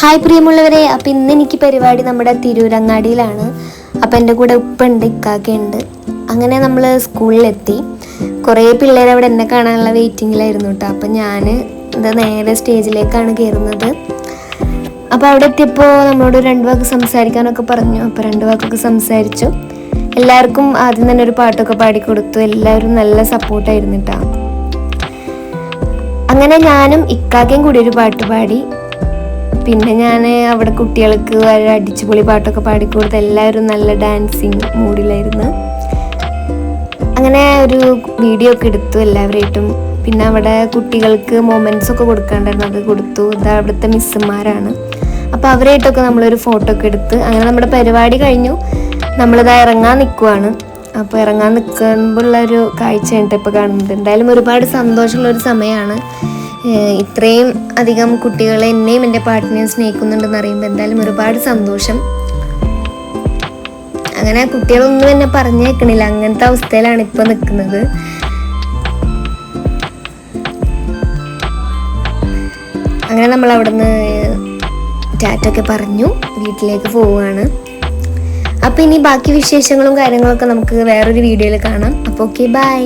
Hi പ്രിയമുള്ളവരെ അപ്പം ഇന്ന് എനിക്ക് പരിപാടി നമ്മുടെ തിരൂരങ്ങാടിയിലാണ്. അപ്പം എന്റെ കൂടെ ഉപ്പുണ്ട് ഇക്കാക്കയുണ്ട്. അങ്ങനെ നമ്മൾ സ്കൂളിലെത്തി. കുറേ പിള്ളേർ അവിടെ എന്നെ കാണാനുള്ള വെയിറ്റിങ്ങിലായിരുന്നു കേട്ടോ അപ്പം ഞാൻ ഇത് നേരെ സ്റ്റേജിലേക്കാണ് കയറുന്നത്. അപ്പോൾ അവിടെ എത്തിയപ്പോൾ നമ്മളോട് രണ്ട് വാക്ക് സംസാരിക്കാനൊക്കെ പറഞ്ഞു. അപ്പോൾ രണ്ട് വാക്കൊക്കെ സംസാരിച്ചു. എല്ലാവർക്കും ആദ്യം തന്നെ ഒരു പാട്ടൊക്കെ പാടിക്കൊടുത്തു. എല്ലാവരും നല്ല സപ്പോർട്ടായിരുന്നു കേട്ടോ അങ്ങനെ ഞാനും ഇക്കാക്കയും കൂടി ഒരു പാട്ട് പാടി. പിന്നെ ഞാൻ അവിടെ കുട്ടികൾക്ക് വരെ അടിച്ചുപൊളി പാട്ടൊക്കെ പാടിക്കൊടുത്ത് എല്ലാവരും നല്ല ഡാൻസിങ് മൂഡിലായിരുന്നു അങ്ങനെ ഒരു വീഡിയോ ഒക്കെ എടുത്തു എല്ലാവരായിട്ടും. പിന്നെ അവിടെ കുട്ടികൾക്ക് മൊമെന്റ്സ് ഒക്കെ കൊടുക്കാണ്ടായിരുന്നു അത് കൊടുത്തു. ഇത് അവിടുത്തെ മിസ്സുമാരാണ് അപ്പോൾ അവരായിട്ടൊക്കെ നമ്മളൊരു ഫോട്ടോ ഒക്കെ എടുത്ത് അങ്ങനെ നമ്മുടെ പരിപാടി കഴിഞ്ഞു. നമ്മളിത് ഇറങ്ങാൻ നിൽക്കുവാണ് അപ്പോൾ ഇറങ്ങാൻ നിൽക്കുമ്പോഴുള്ള ഒരു കാഴ്ചയാണ് ഇപ്പോൾ കാണുന്നത് എന്തായാലും ഒരുപാട് സന്തോഷമുള്ള ഒരു സമയമാണ്. ഇത്രയും അധികം കുട്ടികളെ എന്നെയും എന്റെ പാട്ടിനെയും സ്നേഹിക്കുന്നുണ്ടെന്ന് അറിയുമ്പോൾ എന്തായാലും ഒരുപാട് സന്തോഷം. അങ്ങനെ കുട്ടികളൊന്നും എന്നെ പറഞ്ഞേക്കണില്ല. അങ്ങനത്തെ അവസ്ഥയിലാണ് ഇപ്പൊ നിൽക്കുന്നത്. അങ്ങനെ നമ്മൾ അവിടുന്ന് ടാറ്റൊക്കെ പറഞ്ഞു. വീട്ടിലേക്ക് പോവുകയാണ്. അപ്പോൾ ഇനി ബാക്കി വിശേഷങ്ങളും കാര്യങ്ങളൊക്കെ നമുക്ക് വേറൊരു വീഡിയോയിൽ കാണാം. അപ്പോൾ ഓക്കെ ബൈ